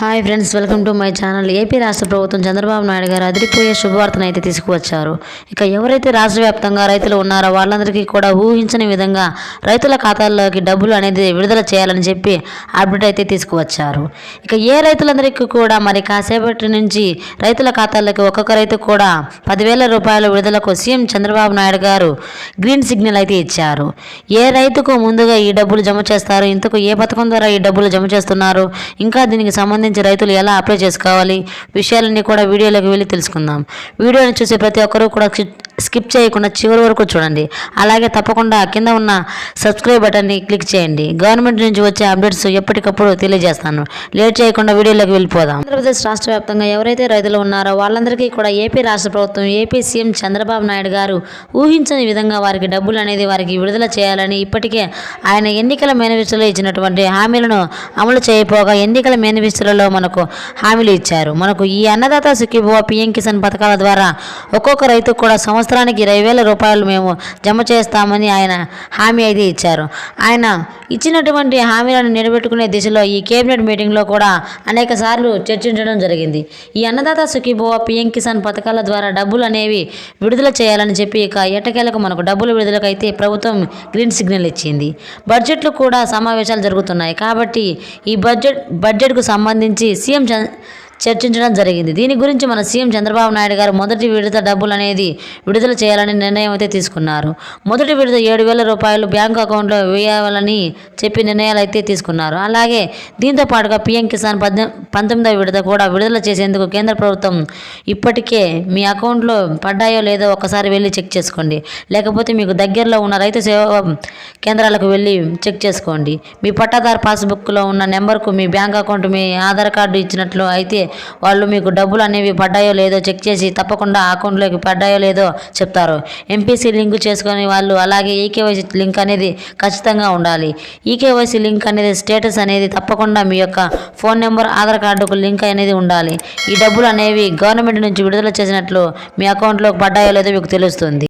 Hi friends welcome to my channel AP రాష్ట్ర ప్రభుత్వం చంద్రబాబు నాయుడు గారు అదిరిపోయే శుభవార్తను అయితే తీసుకువచ్చారు. ఇక ఎవరైతే రాష్ట్ర వ్యాప్తంగా రైతులు ఉన్నారో వాళ్ళందరికీ కూడా ఊహించని విధంగా రైతుల ఖాతాల్లోకి డబ్బులు అనేది విడుదల చేయాలని చెప్పి అప్డేట్ అయితే తీసుకువచ్చారు. ఇక ఏ రైతులందరికీ కూడా మరి కాసేపటి నుంచి రైతుల ఖాతాల్లోకి ఒక్కొక్క రైతు కూడా పదివేల రూపాయల విడుదలకు సీఎం చంద్రబాబు నాయుడు గారు గ్రీన్ సిగ్నల్ అయితే ఇచ్చారు. ఏ రైతుకు ముందుగా ఈ డబ్బులు జమ చేస్తారు? ఇంతకు ఏ పథకం ద్వారా ఈ డబ్బులు జమ చేస్తున్నారు? ఇంకా దీనికి సంబంధించి రైతులు ఎలా అప్లై చేసుకోవాలి? విషయాలన్నీ కూడా వీడియోలోకి వెళ్ళి తెలుసుకుందాం. వీడియోని చూసే ప్రతి ఒక్కరూ కూడా స్కిప్- చేయకుండా చివరి వరకు చూడండి. అలాగే తప్పకుండా కింద ఉన్న సబ్స్క్రైబ్ బటన్ని క్లిక్ చేయండి. గవర్నమెంట్ నుంచి వచ్చే అప్డేట్స్ ఎప్పటికప్పుడు తెలియజేస్తాను. లేట్ చేయకుండా వీడియోలోకి వెళ్ళిపోదాం. ఆంధ్రప్రదేశ్ రాష్ట్ర వ్యాప్తంగా ఎవరైతే రైతులు ఉన్నారో వాళ్ళందరికీ కూడా ఏపీ రాష్ట్ర ప్రభుత్వం ఏపీ సీఎం చంద్రబాబు నాయుడు గారు ఊహించని విధంగా వారికి డబ్బులు అనేది వారికి విడుదల చేయాలని ఇప్పటికే ఆయన ఎన్నికల మేనిఫెస్టోలో ఇచ్చినటువంటి హామీలను అమలు చేయపోగా ఎన్నికల మేనిఫెస్టోలలో మనకు హామీలు ఇచ్చారు. మనకు ఈ అన్నదాత సుఖీభవ పిఎం కిసాన్ పథకాల ద్వారా ఒక్కొక్క రైతుకు కూడా సంవత్సరానికి ఇరవై వేల రూపాయలు మేము జమ చేస్తామని ఆయన హామీ అయితే ఇచ్చారు. ఆయన ఇచ్చినటువంటి హామీలను నిలబెట్టుకునే దిశలో ఈ కేబినెట్ మీటింగ్లో కూడా అనేక సార్లు చర్చించడం జరిగింది. ఈ అన్నదాత సుఖీభవ పిఎం కిసాన్ పథకాల ద్వారా డబ్బులు అనేవి విడుదల చేయాలని చెప్పి ఇక ఎట్టకేలకు మనకు డబ్బులు విడుదలకైతే ప్రభుత్వం గ్రీన్ సిగ్నల్ ఇచ్చింది. బడ్జెట్లు కూడా సమావేశాలు జరుగుతున్నాయి. కాబట్టి ఈ బడ్జెట్ బడ్జెట్కు సంబంధించి సీఎం చర్చించడం జరిగింది. దీని గురించి మన సీఎం చంద్రబాబు నాయుడు గారు మొదటి విడత డబ్బులు అనేది విడుదల చేయాలని నిర్ణయం అయితే తీసుకున్నారు. మొదటి విడత ఏడు వేల రూపాయలు బ్యాంకు అకౌంట్లో వేయాలని చెప్పి నిర్ణయాలు అయితే తీసుకున్నారు. అలాగే దీంతో పాటుగా పీఎం కిసాన్ పద్దె పంతొమ్మిదవ విడత కూడా విడుదల చేసేందుకు కేంద్ర ప్రభుత్వం ఇప్పటికే మీ అకౌంట్లో పడ్డాయో లేదో ఒకసారి వెళ్ళి చెక్ చేసుకోండి. లేకపోతే మీకు దగ్గరలో ఉన్న రైతు సేవా కేంద్రాలకు వెళ్ళి చెక్ చేసుకోండి. మీ పట్టాదారు పాస్బుక్లో ఉన్న నెంబర్కు మీ బ్యాంక్ అకౌంట్ మీ ఆధార్ కార్డు ఇచ్చినట్లు అయితే వాళ్ళు మీకు డబ్బులు అనేవి పడ్డాయో లేదో చెక్ చేసి తప్పకుండా అకౌంట్లోకి పడ్డాయో లేదో చెప్తారు. ఎంపీసీ లింక్ చేసుకునే వాళ్ళు అలాగే ఈకేవైసీ లింక్ అనేది ఖచ్చితంగా ఉండాలి. ఈకేవైసీ లింక్ అనేది స్టేటస్ అనేది తప్పకుండా మీ యొక్క ఫోన్ నెంబర్ ఆధార్ కార్డుకు లింక్ అనేది ఉండాలి. ఈ డబ్బులు అనేవి గవర్నమెంట్ నుంచి విడుదల చేసినట్లు మీ అకౌంట్లోకి పడ్డాయో లేదో మీకు తెలుస్తుంది.